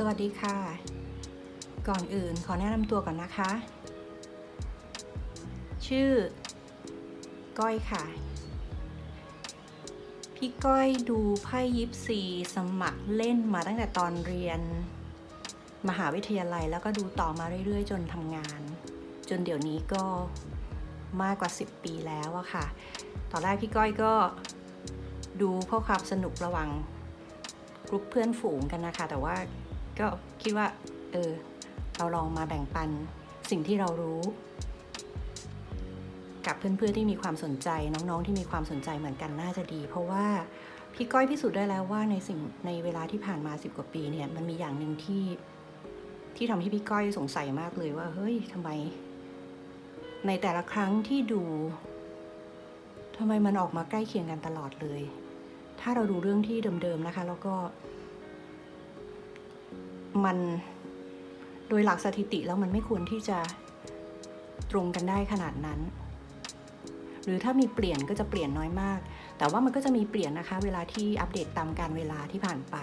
สวัสดีค่ะ ก่อนอื่นขอแนะนำตัวก่อนนะคะ ชื่อ ก้อยค่ะ พี่ก้อยดูไพ่ยิปซีสมัครเล่นมาตั้งแต่ตอนเรียน มหาวิทยาลัยแล้วก็ดูต่อมาเรื่อยๆ จนทำงาน จนเดี๋ยวนี้ก็มากกว่า 10 ปีแล้วอะค่ะ ตอนแรกพี่ก้อยก็ดูเพื่อความสนุกระหว่างกลุ่มเพื่อนฝูงกันนะคะ แต่ว่า ก็คิดว่า เออ เราลองมาแบ่งปันสิ่งที่เรารู้ กับเพื่อนๆที่มีความสนใจน้องๆที่มีความสนใจเหมือนกันน่าจะดี เพราะว่าพี่ก้อยพิสูจน์ได้แล้วว่าในสิ่งในเวลาที่ผ่านมาสิบกว่าปีเนี่ยมันมีอย่างหนึ่งที่ที่ทำให้พี่ก้อยสงสัยมากเลยว่า เฮ้ยทำไม ในแต่ละครั้งที่ดูทำไมมันออกมาใกล้เคียงกันตลอดเลย ถ้าเราดูเรื่องที่เดิมๆนะคะ แล้วก็ มันโดยหลักสถิติแล้วมันไม่ควรที่จะตรงกันได้ขนาดนั้น หรือถ้ามีเปลี่ยนก็จะเปลี่ยนน้อยมาก แต่ว่ามันก็จะมีเปลี่ยนนะคะ เวลาที่อัปเดตตามการเวลาที่ผ่านไป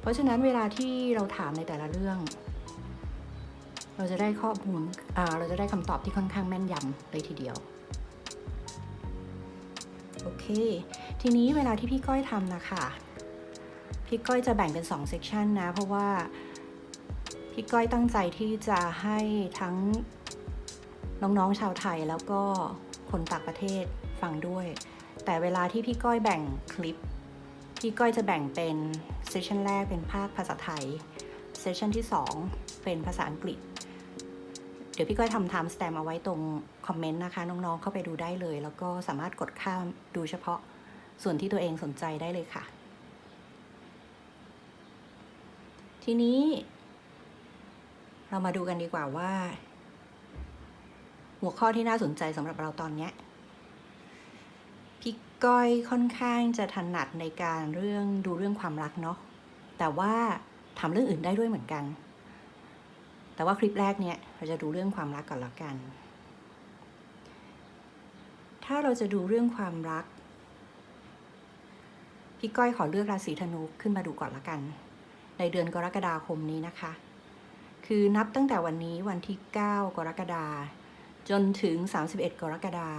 เพราะฉะนั้นเวลาที่เราถามในแต่ละเรื่อง เราจะได้ข้อมูลเราจะได้คำตอบที่ค่อนข้างแม่นยำเลยทีเดียวโอเค ทีนี้เวลาที่พี่ก้อยทำนะคะ พี่ก้อยจะแบ่งเป็น2เซกชันนะ เพราะว่าพี่ก้อยตั้งใจที่จะให้ทั้งน้องๆชาวไทยแล้วก็คนต่างประเทศฟังด้วย แต่เวลาที่พี่ก้อยแบ่งคลิป พี่ก้อยจะแบ่งเป็นเซสชันแรกเป็นภาคภาษาไทยเซสชันที่ 2 เป็นภาษาอังกฤษ เดี๋ยวพี่ก้อยทำ time stamp เอาไว้ตรงคอมเมนต์นะคะ น้องๆเข้าไปดูได้เลย แล้วก็สามารถกดข้ามดูเฉพาะส่วนที่ตัวเองสนใจได้เลยค่ะ ทีนี้ เรามาดูกันดีกว่าว่า หัวข้อที่น่าสนใจสำหรับเราตอนเนี้ยพี่ก้อยค่อนข้างจะถนัดในการเรื่องดูเรื่องความรักเนาะแต่ว่าทำเรื่องอื่นได้ด้วยเหมือนกัน แต่ว่าคลิปแรกเนี่ยเราจะดูเรื่องความรักก่อนละกัน ถ้าเราจะดูเรื่องความรัก พี่ก้อยขอเลือกราศีธนูขึ้นมาดูก่อนละกัน ในเดือนกรกฎาคมนี้นะคะ คือนับตั้งแต่วันนี้วันที่ 9 กรกฎาจนถึง 31 กรกฎา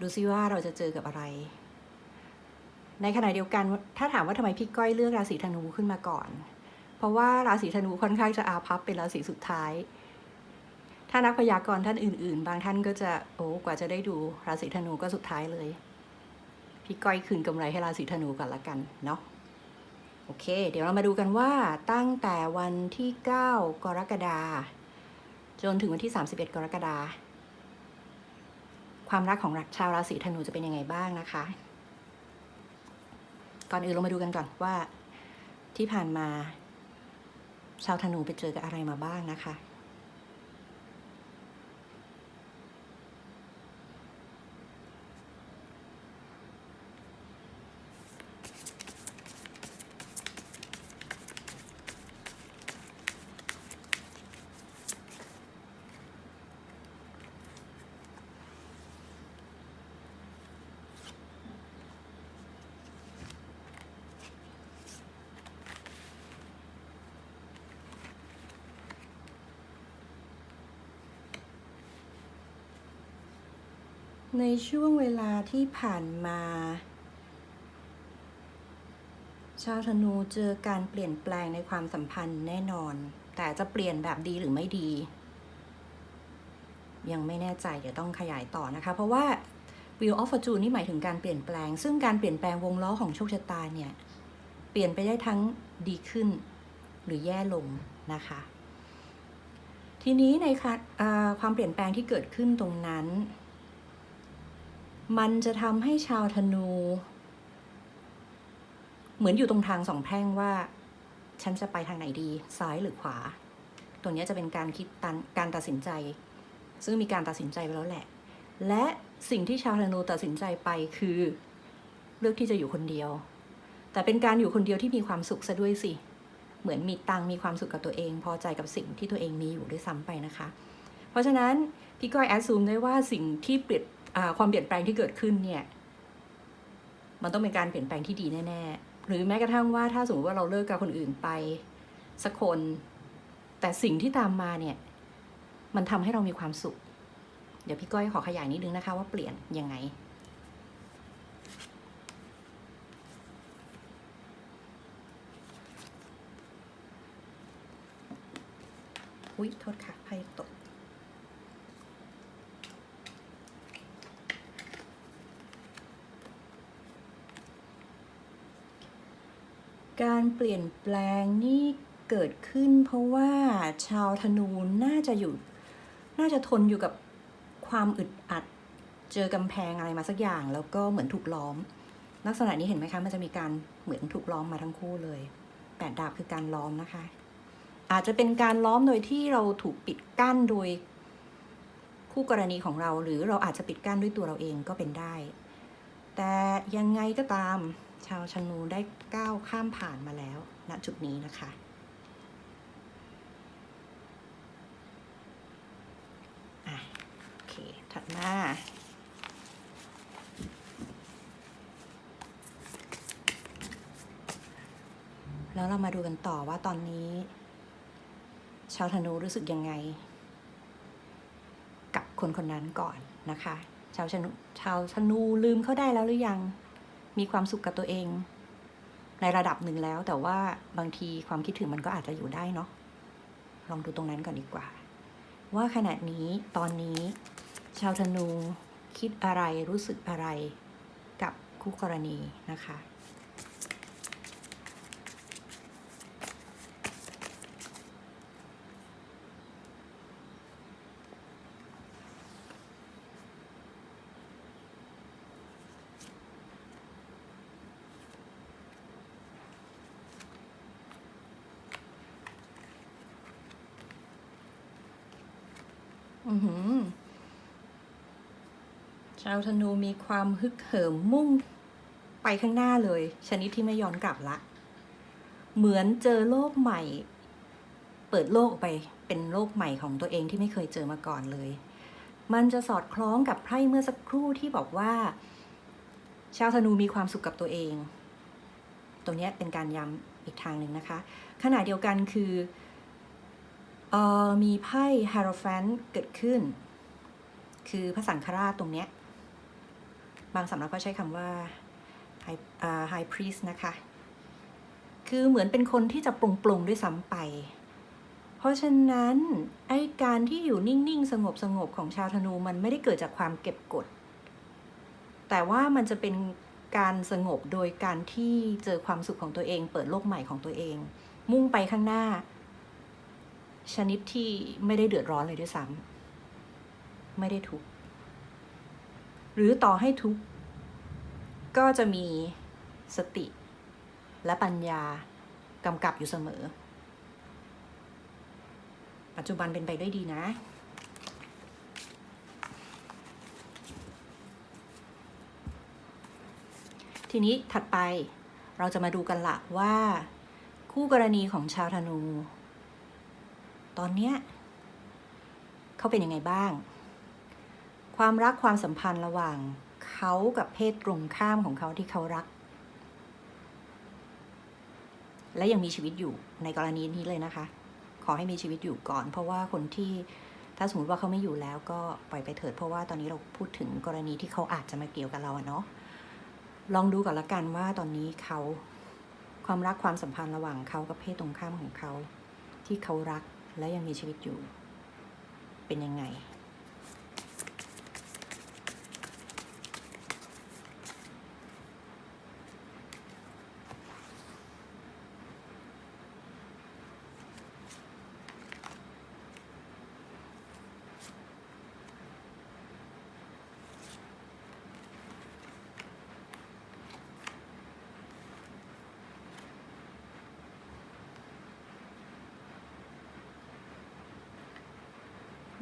ดูซิว่าเราจะเจอกับอะไร ในขณะเดียวกันถ้าถามว่าทำไมพี่ก้อยเลือกราศีธนูขึ้นมาก่อน เพราะว่าราศีธนูค่อนข้างจะอาพับเป็นราศีสุดท้าย ถ้านักพยากรณ์ท่านอื่น ๆ บางท่านก็จะโอ้กว่าจะได้ดูราศีธนูก็สุดท้ายเลย พี่ก้อยคืนกำไรให้ราศีธนูก่อนละกันเนาะ โอเค เดี๋ยวเรามาดูกันว่าตั้งแต่วันที่ 9 กรกฎาจนถึงวันที่ 31 กรกฎาความรักของชาวราศีธนูจะเป็นยังไงบ้างนะคะ ก่อนอื่นเรามาดูกันก่อนว่าที่ผ่านมา ชาวธนูไปเจอกับอะไรมาบ้างนะคะ ในช่วงเวลาที่ผ่านมา ชาวธนูเจอการเปลี่ยนแปลงในความสัมพันธ์แน่นอน แต่จะเปลี่ยนแบบดีหรือไม่ดี ยังไม่แน่ใจเดี๋ยวต้องขยายต่อนะคะ เพราะว่า Wheel of Fortune นี่หมายถึงการเปลี่ยนแปลง ซึ่งการเปลี่ยนแปลงวงล้อของโชคชะตาเนี่ย เปลี่ยนไปได้ทั้งดีขึ้นหรือแย่ลงนะคะ ทีนี้ในค่ะอ่าความเปลี่ยนแปลงที่เกิดขึ้นตรงนั้น มันจะทำให้ชาวธนู เหมือนอยู่ตรงทางสองแพร่งว่า ฉันจะไปทางไหนดีซ้ายหรือขวา ตัวนี้จะเป็นการคิดตันการตัดสินใจ ซึ่งมีการตัดสินใจไปแล้วแหละ และสิ่งที่ชาวธนูตัดสินใจไปคือ เลือกที่จะอยู่คนเดียว แต่เป็นการอยู่คนเดียวที่มีความสุขซะด้วยสิ เหมือนมีตังมีความสุขกับตัวเอง พอใจกับสิ่งที่ตัวเองมีอยู่ด้วยซ้ำไปนะคะ เพราะฉะนั้นพี่ก้อยแอดซูมได้ว่าสิ่งที่เปลี่ยน ความเปลี่ยนแปลงที่เกิดขึ้นเนี่ย มันต้องเป็นการเปลี่ยนแปลงที่ดีแน่ๆ หรือแม้กระทั่งว่าถ้าสมมติว่าเราเลิกกับคนอื่นไป สักคน แต่สิ่งที่ตามมาเนี่ย มันทำให้เรามีความสุข เดี๋ยวพี่ก้อยขอขยายนิดนึงนะคะว่าเปลี่ยนยังไงอุ๊ยโทษค่ะไพ่ตก การเปลี่ยนแปลงนี่เกิดขึ้น เพราะว่าชาวธนูน่าจะอยู่ น่าจะทนอยู่กับความอึดอัด เจอกำแพงอะไรมาสักอย่าง แล้วก็เหมือนถูกล้อม ลักษณะนี้เห็นไหมคะ มันจะมีการเหมือนถูกล้อมมาทั้งคู่เลยแปดดาบคือการล้อมนะคะ อาจจะเป็นการล้อมโดยที่เราถูกปิดกั้นโดยคู่กรณีของเรา หรือเราอาจจะปิดกั้นด้วยตัวเราเองก็เป็นได้ แต่ยังไงก็ตาม ชาวชนูได้ก้าวข้ามผ่านมาแล้วณจุดนี้นะคะอะโอเค ถัดมาแล้วเรามาดูกันต่อว่าตอนนี้ ชาวธนูรู้สึกยังไง กับคนคนนั้นก่อนนะคะ ชาวชนูชาวธนูลืมเขาได้แล้วหรือยัง มีความสุขกับตัวเอง ในระดับหนึ่งแล้ว แต่ว่าบางทีความคิดถึงมันก็อาจจะอยู่ได้เนาะลองดูตรงนั้นก่อนดีกว่า ว่าขณะนี้ตอนนี้ ชาวธนูคิดอะไรรู้สึกอะไรกับคู่กรณีนะคะ อือหือชาวธนูมีความฮึกเหิมมุ่งไปข้างหน้าเลย ชนิดที่ไม่ย้อนกลับละ เหมือนเจอโลกใหม่ เปิดโลกไปเป็นโลกใหม่ของตัวเองที่ไม่เคยเจอมาก่อนเลย มันจะสอดคล้องกับไพ่เมื่อสักครู่ที่บอกว่า ชาวธนูมีความสุขกับตัวเอง ตรงนี้เป็นการย้ำอีกทางหนึ่งนะคะ ขณะเดียวกันคือ เอ่อมีไพ่ฮาร์ฟนเกิดขึ้น คือพระสังฆราชตรงเนี้ย บางสำนักก็ใช้คำว่าไฮไฮพรีสนะคะ คือเหมือนเป็นคนที่จะปรุงปรุงๆด้วยซ้ำไป เพราะฉะนั้น ไอการที่อยู่นิ่ง ๆ สงบสงบๆของชาวธนูมันไม่ได้เกิดจากความเก็บกด แต่ว่ามันจะเป็นการสงบโดยการที่เจอความสุขของตัวเอง เปิดโลกใหม่ของตัวเอง มุ่งไปข้างหน้า ชนิดที่ไม่ได้เดือดร้อนเลยด้วยซ้ำไม่ได้ทุกข์หรือต่อให้ทุกข์ก็จะมีสติและปัญญากำกับอยู่เสมอ ปัจจุบันเป็นไปด้วยดีนะ ทีนี้ถัดไปเราจะมาดูกันละว่า คู่กรณีของชาวธนู ตอนเนี้ยเขาเป็นยังไงบ้าง ความรักความสัมพันธ์ระหว่างเขากับเพศตรงข้ามของเขาที่เขารัก และยังมีชีวิตอยู่ในกรณีนี้เลยนะคะ ขอให้มีชีวิตอยู่ก่อน เพราะว่าคนที่ถ้าสมมติว่าเขาไม่อยู่แล้วก็ปล่อยไปเถิด เพราะว่าตอนนี้เราพูดถึงกรณีที่เขาอาจจะมาเกี่ยวกับเราเนาะลองดูก่อนละกันว่าตอนนี้เขาความรักความสัมพันธ์ระหว่างเขากับเพศตรงข้ามของเขา ที่เขารัก และยังมีชีวิตอยู่ เป็นยังไง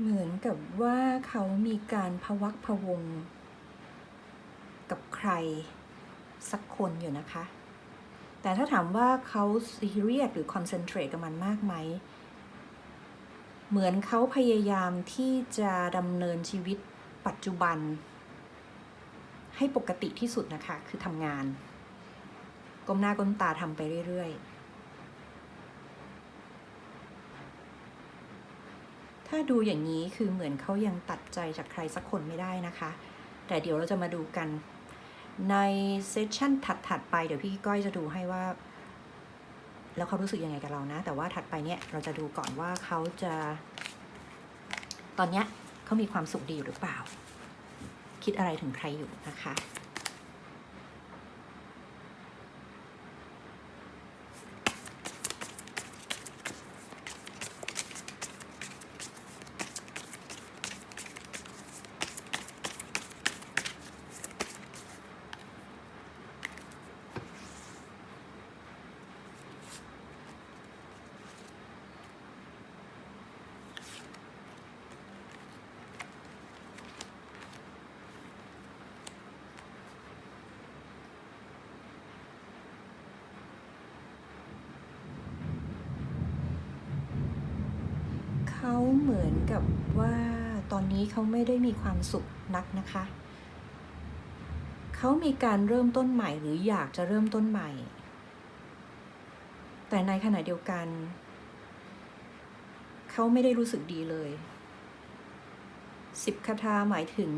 เหมือนกับว่าเขามีการพวักพวง กับใครสักคนอยู่นะคะ แต่ถ้าถามว่าเขาซีเรียสหรือคอนเซนเทรตกับมันมากไหม เหมือนเขาพยายามที่จะดำเนินชีวิตปัจจุบัน ให้ปกติที่สุดนะคะ คือทำงาน ก้มหน้าก้มตาทำไปเรื่อยๆ ถ้าดูอย่างนี้คือเหมือนเขายังตัดใจจากใครสักคนไม่ได้นะคะ แต่เดี๋ยวเราจะมาดูกันในเซสชันถัดๆไปเดี๋ยวพี่ก้อยจะดูให้ว่า แล้วเขารู้สึกยังไงกับเรานะ แต่ว่าถัดไปเนี่ยเราจะดูก่อนว่าเขาจะ ตอนเนี้ยเขามีความสุขดีอยู่หรือเปล่า คิดอะไรถึงใครอยู่นะคะ เขาเหมือนกับว่าตอนนี้เขาไม่ได้มีความสุขนักนะคะ เขามีการเริ่มต้นใหม่หรืออยากจะเริ่มต้นใหม่ แต่ในขณะเดียวกัน เขาไม่ได้รู้สึกดีเลย สิบคาถาหมายถึง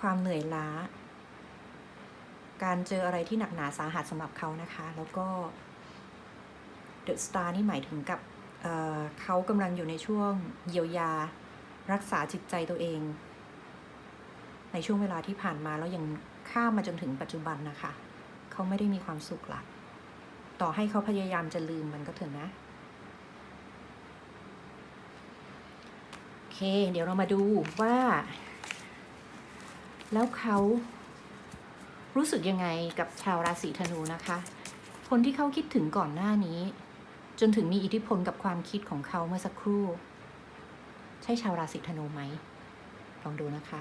ความเหนื่อยล้า การเจออะไรที่หนักหนาสาหัสสำหรับเขานะคะ แล้วก็เดอะสตาร์นี่หมายถึงกับ เขากำลังอยู่ในช่วงเยียวยา รักษาจิตใจตัวเอง ในช่วงเวลาที่ผ่านมาแล้วยังข้ามมาจนถึงปัจจุบันนะคะ เขาไม่ได้มีความสุขละต่อให้เขาพยายามจะลืมมันก็เถอะนะโอเค เดี๋ยวเรามาดูว่า แล้วเขารู้สึกยังไงกับชาวราศีธนูนะคะ คนที่เขาคิดถึงก่อนหน้านี้ จนถึงมีอิทธิพลกับความคิดของเขาเมื่อสักครู่ ใช่ชาวราศีธนูไหมลองดูนะคะ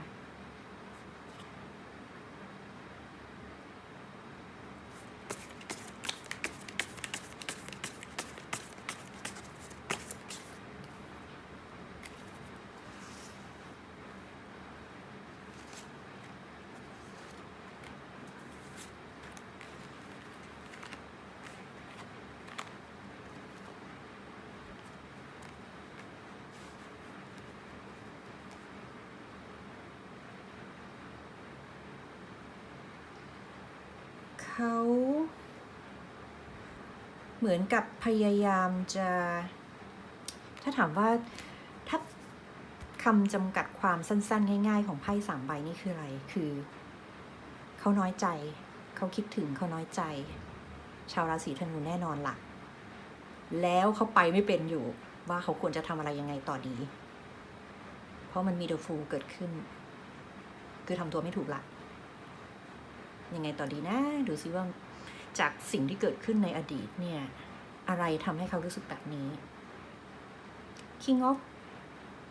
เขาเหมือนกับพยายามจะ ถ้าถามว่าถ้าคำจำกัดความสั้นๆ ง่ายๆ ของไพ่สามใบนี่คืออะไร คือ เขาน้อยใจ เขาคิดถึงเขาน้อยใจ ชาวราศีธนูแน่นอนละ่ะ แล้วเขาไปไม่เป็นอยู่ว่าเขาควรจะทำอะไรยังไงต่อดี เพราะมันมีเดอะฟูเกิดขึ้น คือทำตัวไม่ถูกละ ยังไงต่อดีนะ ดูซิว่าจากสิ่งที่เกิดขึ้นในอดีตเนี่ย อะไรทำให้เขารู้สึกแบบนี้ King of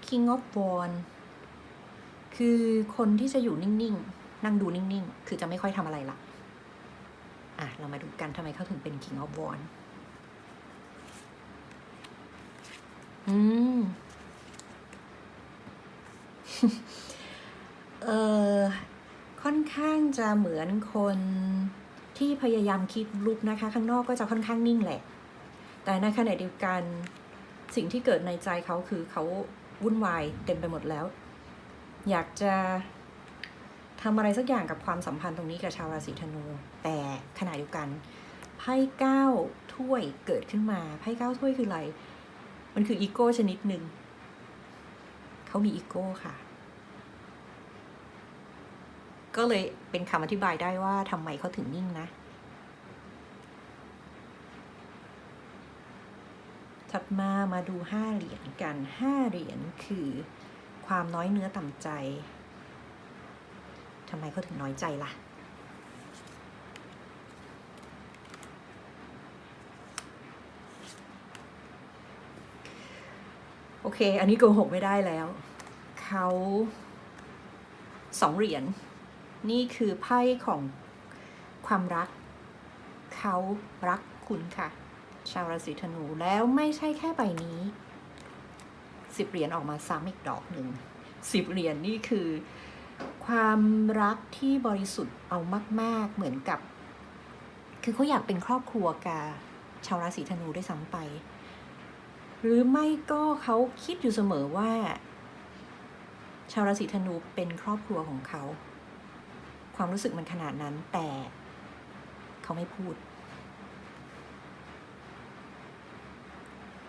King of w a n คือคนที่จะอยู่นิ่งๆ นั่งดูนิ่งๆ คือจะไม่ค่อยทำอะไรละอะ เรามาดูกันทำไมเขาถึงเป็น King of w a n อืม เออค่อ ข้างจะเหมือนคนที่พยายามคิดลุกนะคะ ข้างนอกก็จะค่อนข้างนิ่งแหละ แต่ในขณะเดียวกันสิ่งที่เกิดในใจเขาคือเขาวุ่นวายเต็มไปหมดแล้ว อยากจะทำอะไรสักอย่างกับความสัมพันธ์ตรงนี้กับชาวราศีธนู แต่ขณะเดียวกันไพ่เก้าถ้วยเกิดขึ้นมาไพ่เก้าถ้วยคืออะไร มันคืออีโก้ชนิดหนึ่งเขามีอีโก้ค่ะ ก็เลยเป็นคำอธิบายได้ว่าทำไมเขาถึงนิ่งนะ ถัดมามาดูห้าเหรียญกันห้าเหรียญคือความน้อยเนื้อต่ำใจทำไมเขาถึงน้อยใจล่ะ โอเค อันนี้โกหกไม่ได้แล้ว เขาสองเหรียญ นี่คือไพ่ของความรัก เขารักคุณค่ะ ชาวราศีธนูแล้วไม่ใช่แค่ใบนี้สิบเหรียญออกมาซ้ำอีกดอกหนึ่งสิบเหรียญนี่คือ ความรักที่บริสุทธิ์เอามาก ๆ เหมือนกับ คือเขาอยากเป็นครอบครัวกับชาวราศีธนูด้วยซ้ำไป หรือไม่ก็เขาคิดอยู่เสมอว่า ชาวราศีธนูเป็นครอบครัวของเขา ความรู้สึกมันขนาดนั้น แต่เขาไม่พูด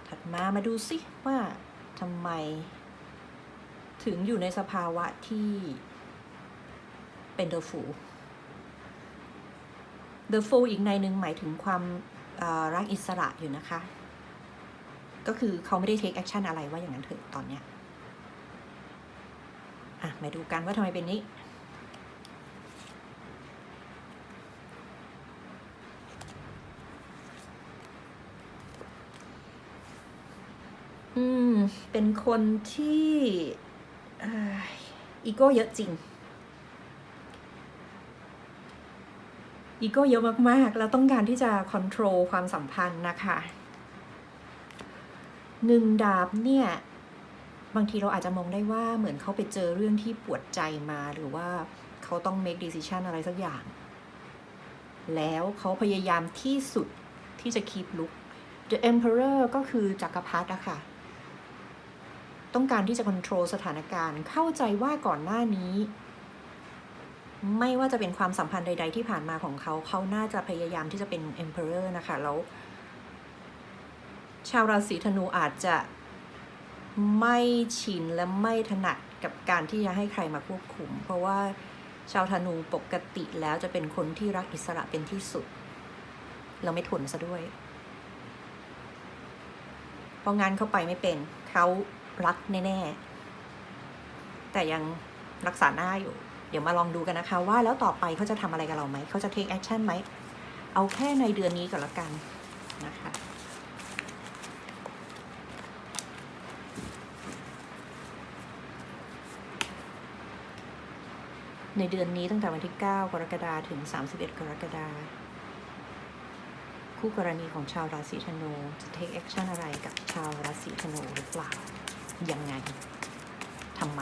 ถัดมามาดูสิว่าทำไม ถึงอยู่ในสภาวะที่เป็นเดอะฟู The Fool อีกในหนึ่งหมายถึงความรักอิสระอยู่นะคะ ก็คือเขาไม่ได้ take action อะไรว่าอย่างนั้นเถอะตอนเนี้ยอะมาดูกันว่าทำไมเป็นนี้ อืม เป็นคนที่อีโก้เยอะจริง อีโก้เยอะมาก ๆ แล้วต้องการที่จะค o n t r o l ความสัมพันธ์นะคะหนึ่งดาบเนี่ย บางทีเราอาจจะมองได้ว่าเหมือนเขาไปเจอเรื่องที่ปวดใจมาหรือว่าเขาต้อง make decision อะไรสักอย่าง แล้วเขาพยายามที่สุดที่จะ keep look the emperor ก็คือจักรพรรดิอะค่ะ ต้องการที่จะ control สถานการณ์ เข้าใจว่าก่อนหน้านี้ ไม่ว่าจะเป็นความสัมพันธ์ใด ๆ ที่ผ่านมาของเขา เขาน่าจะพยายามที่จะเป็น emperor นะคะ แล้ว ชาวราศีธนูอาจจะไม่ชินและไม่ถนัดกับการที่จะให้ใครมาควบคุม เพราะว่าชาวธนูปกติแล้วจะเป็นคนที่รักอิสระเป็นที่สุด เราไม่ทนซะด้วยเพราะงานเข้าไปไม่เป็นเขา รักแน่ๆ แต่ยังรักษาหน้าอยู่ เดี๋ยวมาลองดูกันนะคะ ว่าแล้วต่อไปเขาจะทำอะไรกับเราไหม เขาจะ take action ไหม เอาแค่ในเดือนนี้ก่อนละกันนะคะในเดือนนี้ตั้งแต่วันที่ 9 กรกฎาคมถึง 31 กรกฎาคมคู่กรณีของชาวราศีธนูจะ take action อะไรกับชาวราศีธนูหรือเปล่า ยังไงทำไม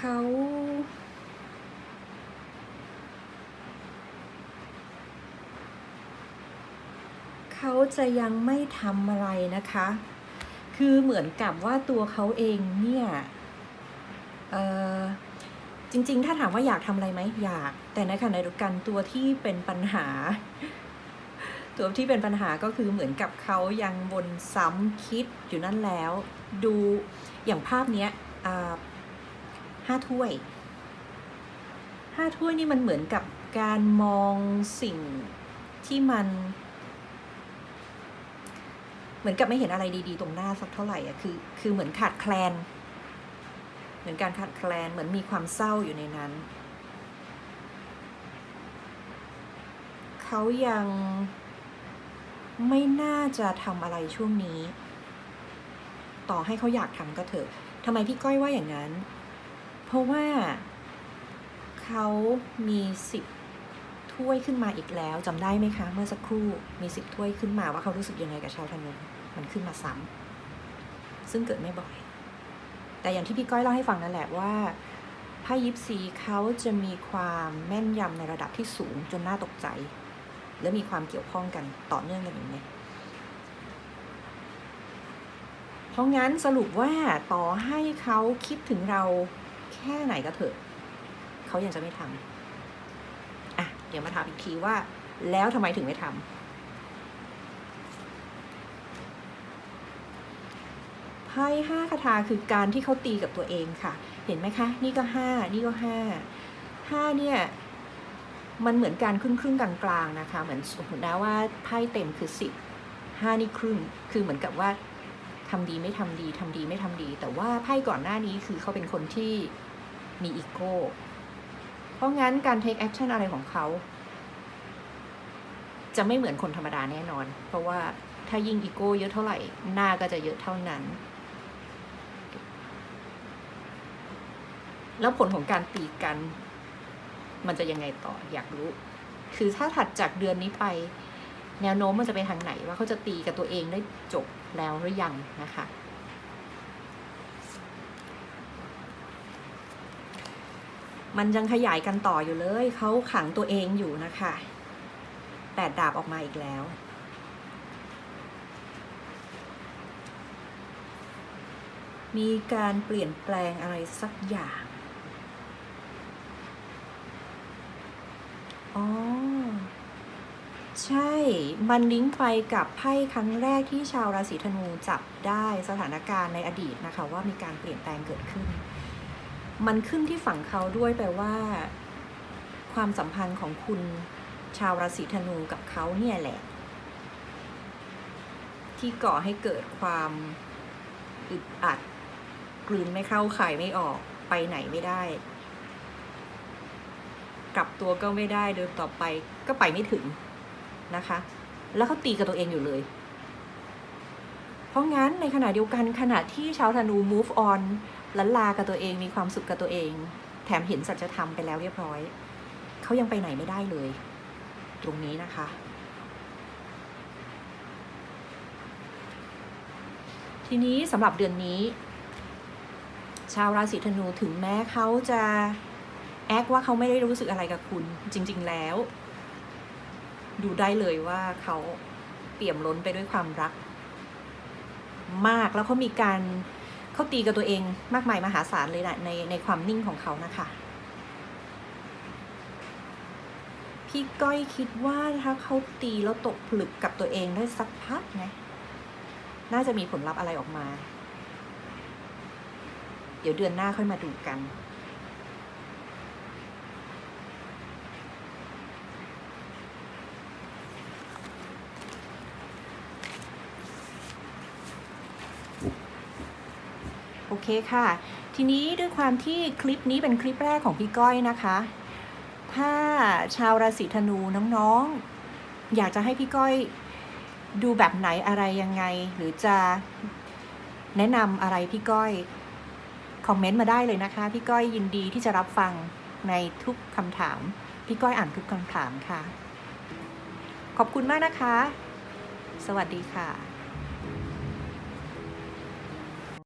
เขาเขาจะยังไม่ทำอะไรนะคะ คือเหมือนกับว่าตัวเขาเองเนี่ยจริง ๆ ถ้าถามว่าอยากทำอะไรไหมอยาก แต่ในขณะเดียวกันตัวที่เป็นปัญหา ตัวที่เป็นปัญหาก็คือเหมือนกับเขายังวนซ้ำคิดอยู่นั่นแล้ว ดูอย่างภาพเนี้ย ห้าถ้วยห้าถ้วยนี่มันเหมือนกับการมองสิ่งที่มัน เหมือนกับไม่เห็นอะไรดีๆ ตรงหน้าสักเท่าไหร่อะคือ คือเหมือนขาดแคลน เหมือนการขาดแคลนเหมือนมีความเศร้าอยู่ในนั้นเขายังไม่น่าจะทำอะไรช่วงนี้ ต่อให้เขาอยากทำก็เถอะทำไมพี่ก้อยว่าอย่างนั้น เพราะว่าเขามีสิบถ้วยขึ้นมาอีกแล้วจำได้ไหมคะ เมื่อสักครู่มีสิบถ้วยขึ้นมาว่าเขารู้สึกยังไงกับชาวธนูมันขึ้นมาซ้ำซึ่งเกิดไม่บ่อย แต่อย่างที่พี่ก้อยเล่าให้ฟังนั่นแหละว่าไพ่ยิปซีเขาจะมีความแม่นยำในระดับที่สูงจนน่าตกใจ และมีความเกี่ยวข้องกันต่อเนื่องกันอย่างนี้เพราะงั้นสรุปว่าต่อให้เขาคิดถึงเรา แค่ไหนก็เถอะเขายังจะไม่ทำอะเดี๋ยวมาถามอีกทีว่า แล้วทำไมถึงไม่ทำไพ่ห้าคาถาคือการที่เขาตีกับตัวเองค่ะ เห็นไหมคะ นี่ก็ห้านี่ก็ห้าห้าเนี่ยมันเหมือนการครึ่งครึ่งกลางๆนะคะ เหมือนสมมตินะว่าไพ่เต็มคือสิบห้านี่ครึ่ง คือเหมือนกับว่าทำดีไม่ทำดีทำดีไม่ทำดี แต่ว่าไพ่ก่อนหน้านี้คือเขาเป็นคนที่ มีอีโก้เพราะงั้นการ take action อะไรของเขา จะไม่เหมือนคนธรรมดาแน่นอน เพราะว่าถ้ายิ่งอีโก้เยอะเท่าไหร่ หน้าก็จะเยอะเท่านั้น แล้วผลของการตีกัน มันจะยังไงต่ออยากรู้ คือถ้าถัดจากเดือนนี้ไป แนวโน้มมันจะไปทางไหนว่าเขาจะตีกับตัวเองได้จบแล้วหรือยังนะคะ มันยังขยายกันต่ออยู่เลย เขาขังตัวเองอยู่นะคะแปดดาบออกมาอีกแล้ว มีการเปลี่ยนแปลงอะไรสักอย่าง อ๋อ ใช่ มันลิงก์ไปกับไพ่ครั้งแรกที่ชาวราศีธนูจับได้สถานการณ์ในอดีตนะคะ ว่ามีการเปลี่ยนแปลงเกิดขึ้น มันขึ้นที่ฝั่งเขาด้วยแปลว่า ความสัมพันธ์ของคุณชาวราศีธนูกับเขาเนี่ยแหละ ที่ก่อให้เกิดความอึดอัด กลืนไม่เข้าขายไม่ออกไปไหนไม่ได้ กลับตัวก็ไม่ได้เดินต่อไปก็ไปไม่ถึงนะคะ แล้วเขาตีกับตัวเองอยู่เลย เพราะงั้นในขณะเดียวกันขณะที่ชาวธนู move on ลันลากับตัวเองมีความสุขกับตัวเอง แถมเห็นสัจธรรมไปแล้วเรียบร้อย เขายังไปไหนไม่ได้เลย ตรงนี้นะคะ ทีนี้สำหรับเดือนนี้ ชาวราศีธนูถึงแม้เขาจะแอคว่าเขาไม่ได้รู้สึกอะไรกับคุณจริง ๆแล้ว ดูได้เลยว่าเขาเปี่ยมล้นไปด้วยความรัก มากแล้วเขามีการ เขาตีกับตัวเองมากมายมหาศาลเลยนะในในความนิ่งของเขานะคะ พี่ก้อยคิดว่าถ้าเขาตีแล้วตกผลึกกับตัวเองได้สักพักนะน่าจะมีผลลัพธ์อะไรออกมา เดี๋ยวเดือนหน้าค่อยมาดูกัน โอเค ค่ะ ทีนี้ด้วยความที่คลิปนี้เป็นคลิปแรกของพี่ก้อยนะคะ ถ้าชาวราศีธนูน้องๆ อยากจะให้พี่ก้อยดูแบบไหนอะไรยังไง หรือจะแนะนำอะไรพี่ก้อยคอมเมนต์มาได้เลยนะคะ พี่ก้อยยินดีที่จะรับฟังในทุกคำถาม พี่ก้อยอ่านทุกคำถามค่ะ ขอบคุณมากนะคะ สวัสดีค่ะ